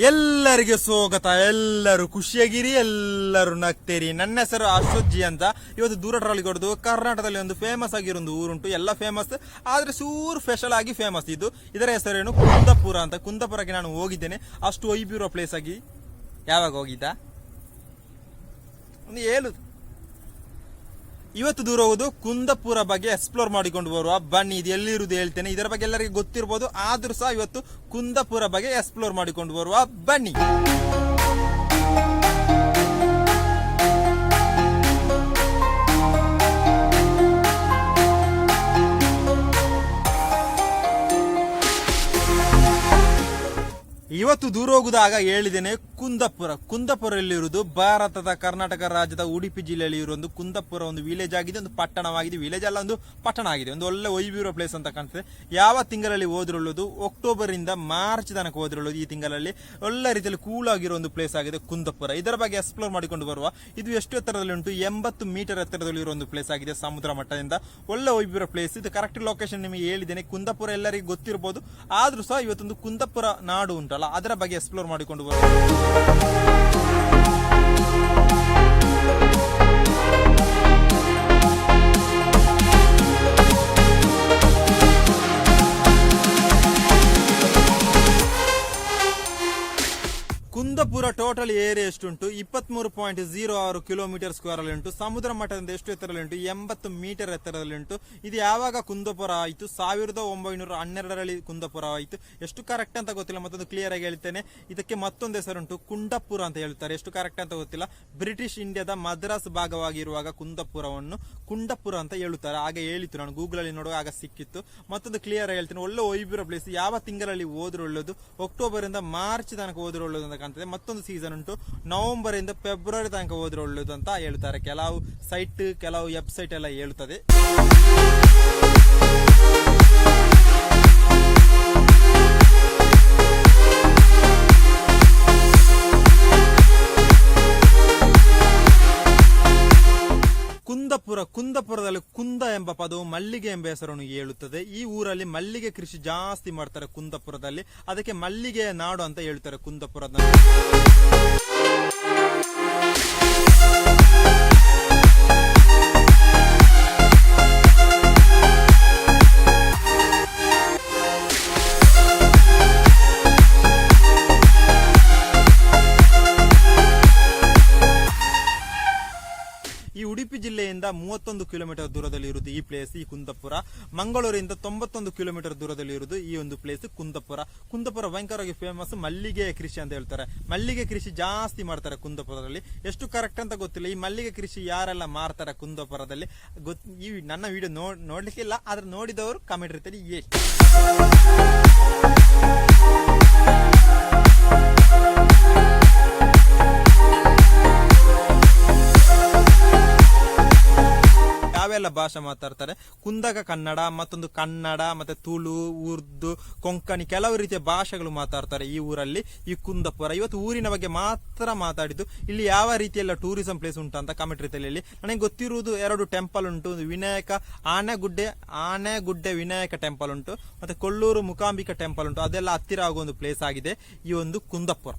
ಎಲ್ಲರಿಗೆ ಸ್ವಾಗತ, ಎಲ್ಲರೂ ಖುಷಿಯಾಗಿರಿ, ಎಲ್ಲರೂ ನಗ್ತೇರಿ. ನನ್ನ ಹೆಸರು ಅಶೋಕ್ ಅಂತ. ಇವತ್ತು ದೂರ ಟ್ರಾಲಿ ಕೊಡೋದು, ಕರ್ನಾಟಕದಲ್ಲಿ ಒಂದು ಫೇಮಸ್ ಆಗಿರೋ ಒಂದು ಊರುಂಟು, ಎಲ್ಲ ಫೇಮಸ್ ಆದ್ರೆ ಸೂರ್ ಸ್ಪೆಷಲ್ ಆಗಿ ಫೇಮಸ್ ಇದು. ಇದರ ಹೆಸರೇನು ಕುಂದಪುರ ಅಂತ. ಕುಂದಪುರಕ್ಕೆ ನಾನು ಹೋಗಿದ್ದೇನೆ. ಅಷ್ಟು ಒಯ್ಬಿರೋ ಪ್ಲೇಸ್ ಆಗಿ ಯಾವಾಗ ಹೋಗಿದ್ದ? ಒಂದು ಹೇಳುದು ಇವತ್ತು ದೂರ ಹೋಗೋದು ಕುಂದಪುರ ಬಗ್ಗೆ ಎಕ್ಸ್ಪ್ಲೋರ್ ಮಾಡಿಕೊಂಡು ಬರುವ ಬನ್ನಿ. ಇದು ಎಲ್ಲಿರುವುದು ಹೇಳ್ತೇನೆ. ಇದರ ಬಗ್ಗೆ ಎಲ್ಲರಿಗೂ ಗೊತ್ತಿರ್ಬೋದು. ಆದ್ರೂ ಸಹ ಇವತ್ತು ಕುಂದಪುರ ಬಗ್ಗೆ ಎಕ್ಸ್ಪ್ಲೋರ್ ಮಾಡಿಕೊಂಡು ಬರುವ ಬನ್ನಿ. ಇವತ್ತು ದೂರ ಹೋಗುದಾಗ ಹೇಳಿದ್ದೇನೆ, ಕುಂದಪುರ. ಎಲ್ಲಿರುವುದು ಭಾರತದ ಕರ್ನಾಟಕ ರಾಜ್ಯದ ಉಡುಪಿ ಜಿಲ್ಲೆಯಲ್ಲಿ ಇರುವ ಒಂದು ಕುಂದಪುರ ಒಂದು ವಿಲೇಜ್ ಆಗಿದೆ, ಒಂದು ಪಟ್ಟಣವಾಗಿದೆ. ವಿಲೇಜ್ ಅಲ್ಲ, ಒಂದು ಪಟ್ಟಣ ಆಗಿದೆ. ಒಂದು ಒಳ್ಳೆ ಒಯ್ಬಿರೋ ಪ್ಲೇಸ್ ಅಂತ ಕಾಣ್ತದೆ. ಯಾವ ತಿಂಗಳಲ್ಲಿ ಹೋದ್ರುಳ್ಳೋದು ಅಕ್ಟೋಬರ್ ಇಂದ ಮಾರ್ಚ್ ತನಕ ಹೋದ್ರುಳ್ಳೋದು ಈ ತಿಂಗಳಲ್ಲಿ. ಒಳ್ಳೆ ರೀತಿಯಲ್ಲಿ ಕೂಲ್ ಆಗಿರೋ ಒಂದು ಪ್ಲೇಸ್ ಆಗಿದೆ ಕುಂದಪುರ. ಇದರ ಬಗ್ಗೆ ಎಕ್ಸ್ಪ್ಲೋರ್ ಮಾಡಿಕೊಂಡು ಬರುವ, ಇದು ಎಷ್ಟು ಎತ್ತರದಲ್ಲಿ ಉಂಟು? ಎಂಬತ್ತು ಮೀಟರ್ ಎತ್ತರದಲ್ಲಿ ಇರುವ ಒಂದು ಪ್ಲೇಸ್ ಆಗಿದೆ ಸಮುದ್ರ ಮಟ್ಟದಿಂದ. ಒಳ್ಳೆ ಒಯ್ಬಿರೋ ಪ್ಲೇಸ್ ಇದು ಕರೆಕ್ಟ್ ಲೊಕೇಶನ್ ನಿಮಗೆ ಹೇಳಿದ್ದೇನೆ. ಕುಂದಪುರ ಎಲ್ಲರಿಗೂ ಗೊತ್ತಿರಬಹುದು ಆದ್ರೂ ಸಹ ಇವತ್ತೊಂದು ಕುಂದಪುರ ನಾಡು ಉಂಟಲ್ಲ, ಅದರ ಬಗ್ಗೆ ಎಕ್ಸ್ಪ್ಲೋರ್ ಮಾಡಿಕೊಂಡು ಬರುವ ಕುಂದಪುರ ಟೋಟಲ್ ಏರಿಯಾ ಎಷ್ಟುಂಟು? ಇಪ್ಪತ್ಮೂರು ಪಾಯಿಂಟ್ ಜೀರೋ ಆರು ಕಿಲೋಮೀಟರ್ ಸ್ಕ್ವೇರ್ ಅಲ್ಲಿ ಉಂಟು. ಸಮುದ್ರ ಮಟ್ಟದಿಂದ ಎಷ್ಟು ಎತ್ತರದಲ್ಲಿ ಉಂಟು? ಎಂಬತ್ತು ಮೀಟರ್ ಎತ್ತರದಲ್ಲಿ ಉಂಟು. ಇದು ಯಾವಾಗ ಕುಂದಪುರ ಆಯಿತು? ಸಾವಿರದ ಒಂಬೈನೂರ ಹನ್ನೆರಡರಲ್ಲಿ ಕುಂದಪುರ ಆಯಿತು. ಎಷ್ಟು ಕರೆಕ್ಟ್ ಅಂತ ಗೊತ್ತಿಲ್ಲ, ಮತ್ತೊಂದು ಕ್ಲಿಯರ್ ಆಗಿ ಹೇಳ್ತೇನೆ. ಇದಕ್ಕೆ ಮತ್ತೊಂದು ಹೆಸರುಂಟು ಕುಂಡಪುರ ಅಂತ ಹೇಳ್ತಾರೆ. ಎಷ್ಟು ಕರೆಕ್ಟ್ ಅಂತ ಗೊತ್ತಿಲ್ಲ. ಬ್ರಿಟಿಷ್ ಇಂಡಿಯಾದ ಮದ್ರಾಸ್ ಭಾಗವಾಗಿರುವಾಗ ಕುಂದಪುರವನ್ನು ಕುಂಡಪುರ ಅಂತ ಹೇಳುತ್ತಾರೆ. ಹಾಗೆ ಹೇಳಿತ್ತು ನಾನು ಗೂಗಲ್ ಅಲ್ಲಿ ನೋಡುವಾಗ, ಆಗ ಸಿಕ್ಕಿತ್ತು. ಮತ್ತೊಂದು ಕ್ಲಿಯರ್ ಆಗಿ ಹೇಳ್ತೇನೆ. ಒಳ್ಳೆ ಒಯ್ಬಿರೋ ಪ್ಲೇಸ್ ಯಾವ ತಿಂಗಳಲ್ಲಿ ಹೋದ್ರೆ ಒಳ್ಳೇದು. ಅಕ್ಟೋಬರ್ ಇಂದ ಮಾರ್ಚ್ ತನಕ ಹೋದ್ರೆ ಒಳ್ಳೇದು ಅಂತ ಕಾಣ್ತದೆ. ಮತ್ತೊಂದು ಸೀಸನ್ ಉಂಟು. ನವೆಂಬರ್ ಇಂದ ಫೆಬ್ರವರಿ ತನಕ ಹೋದ್ರೆ ಒಳ್ಳೇದು ಅಂತ ಹೇಳ್ತಾರೆ. ಕೆಲವು ಸೈಟ್ ಕೆಲವು ವೆಬ್ಸೈಟ್ ಎಲ್ಲ ಹೇಳ್ತದೆ ಕುಂದಪುರ, ಕುಂದಪುರದಲ್ಲಿ ಕುಂದ ಎಂಬ ಪದವು ಮಲ್ಲಿಗೆ ಎಂಬ ಹೆಸರನ್ನು ಹೇಳುತ್ತದೆ ಈ ಊರಲ್ಲಿ ಮಲ್ಲಿಗೆ ಕೃಷಿ ಜಾಸ್ತಿ ಮಾಡ್ತಾರೆ ಕುಂದಪುರದಲ್ಲಿ. ಅದಕ್ಕೆ ಮಲ್ಲಿಗೆಯ ನಾಡು ಅಂತ ಹೇಳ್ತಾರೆ ಕುಂದಪುರದ ಈ ಉಡುಪಿ ಜಿಲ್ಲೆಯಿಂದ ಮೂವತ್ತೊಂದು ಕಿಲೋಮೀಟರ್ ದೂರದಲ್ಲಿ ಇರುವುದು ಈ ಪ್ಲೇಸ್ ಈ ಕುಂದಪುರ. ಮಂಗಳೂರಿಂದ ತೊಂಬತ್ತೊಂದು ಕಿಲೋಮೀಟರ್ ದೂರದಲ್ಲಿ ಇರುವುದು ಈ ಒಂದು ಪ್ಲೇಸ್ ಕುಂದಪುರ. ಕುಂದಪುರ ಭಯಂಕರವಾಗಿ ಫೇಮಸ್ ಮಲ್ಲಿಗೆ ಕೃಷಿ ಅಂತ ಹೇಳ್ತಾರೆ. ಮಲ್ಲಿಗೆ ಕೃಷಿ ಜಾಸ್ತಿ ಮಾಡ್ತಾರೆ ಕುಂದಪುರದಲ್ಲಿ. ಎಷ್ಟು ಕರೆಕ್ಟ್ ಅಂತ ಗೊತ್ತಿಲ್ಲ. ಈ ಮಲ್ಲಿಗೆ ಕೃಷಿ ಯಾರೆಲ್ಲ ಮಾಡ್ತಾರೆ ಕುಂದಪುರದಲ್ಲಿ? ಗೊತ್, ಈ ನನ್ನ ವಿಡಿಯೋ ನೋಡ್ ನೋಡ್ಲಿಕ್ಕಿಲ್ಲ ಆದ್ರೆ ನೋಡಿದವರು ಕಮೆಂಟ್ ಇರ್ತಾರೆ ಎಷ್ಟು ಯಾವೆಲ್ಲ ಭಾಷೆ ಮಾತಾಡ್ತಾರೆ. ಕುಂದಕ ಕನ್ನಡ, ಮತ್ತೊಂದು ಕನ್ನಡ, ಮತ್ತೆ ತುಳು, ಉರ್ದು, ಕೊಂಕಣಿ ಕೆಲವು ರೀತಿಯ ಭಾಷೆಗಳು ಮಾತಾಡ್ತಾರೆ ಈ ಊರಲ್ಲಿ, ಈ ಕುಂದಪುರ. ಇವತ್ತು ಊರಿನ ಬಗ್ಗೆ ಮಾತ್ರ ಮಾತಾಡಿದ್ದು. ಇಲ್ಲಿ ಯಾವ ರೀತಿಯೆಲ್ಲ ಟೂರಿಸಂ ಪ್ಲೇಸ್ ಉಂಟು ಅಂತ ಕಮೆಂಟ್ ರೀತಿಯಲ್ಲಿ. ನನಗೆ ಗೊತ್ತಿರುವುದು ಎರಡು ಟೆಂಪಲ್ ಉಂಟು. ಒಂದು ವಿನಾಯಕ, ಆನೆಗುಡ್ಡೆ ಆನೆಗುಡ್ಡೆ ವಿನಾಯಕ ಟೆಂಪಲ್ ಉಂಟು. ಮತ್ತೆ ಕೊಳ್ಳೂರು ಮುಕಾಂಬಿಕಾ ಟೆಂಪಲ್ ಉಂಟು. ಅದೆಲ್ಲ ಹತ್ತಿರ ಆಗುವ ಒಂದು ಪ್ಲೇಸ್ ಆಗಿದೆ. ಈ ಒಂದು ಕುಂದಪುರ.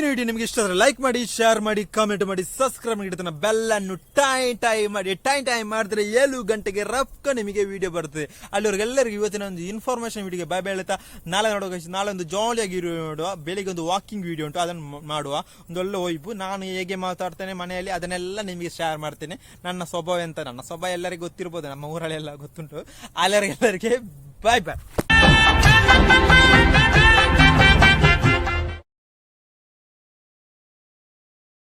ಇವತ್ತಿನ ವಿಡಿಯೋ ನಿಮಗೆ ಇಷ್ಟ ಆದರೆ ಲೈಕ್ ಮಾಡಿ ಶೇರ್ ಮಾಡಿ ಕಾಮೆಂಟ್ ಮಾಡಿ ಸಬ್ಸ್ಕ್ರೈಬ್ ಮಾಡಿ ಬೆಲ್ ಅನ್ನು ಟೈ ಟೈ ಮಾಡಿ, ಟೈ ಟೈ ಮಾಡಿದ್ರೆ ಏಳು ಗಂಟೆಗೆ ರಫ್ಕ ನಿಮಗೆ ವಿಡಿಯೋ ಬರ್ತದೆ. ಅಲ್ಲಿವರೆಗೆಲ್ಲರಿಗೂ ಇವತ್ತಿನ ಒಂದು ಇನ್ಫಾರ್ಮೇಶನ್ ವಿಡಿಯೋಗೆ ಬಾಯ್ ಹೇಳ್ತಾ, ನಾಳೆ guys. ನಾಳೆ ಒಂದು ಜಾಲಿಯಾಗಿ ನೋಡುವ, ಬೆಳಿಗ್ಗೆ ಒಂದು ವಾಕಿಂಗ್ ವಿಡಿಯೋ ಉಂಟು, ಅದನ್ನು ಮಾಡುವ. ಒಂದು ಒಳ್ಳೆ ಒಯ್ಬು ನಾನು ಹೇಗೆ ಮಾತಾಡ್ತೇನೆ ಮನೆಯಲ್ಲಿ, ಅದನ್ನೆಲ್ಲ ನಿಮಗೆ ಶೇರ್ ಮಾಡ್ತೇನೆ. ನನ್ನ ಸ್ವಭಾವ ಎಂತ? ನನ್ನ ಸ್ವಭಾವ ಎಲ್ಲರಿಗೂ ಗೊತ್ತಿರ್ಬೋದು, ನಮ್ಮ ಊರಲ್ಲೆಲ್ಲ ಗೊತ್ತುಂಟು. ಅಲ್ಲರಿಗೆಲ್ಲರಿಗೆ ಬಾಯ್ ಬಾಯ್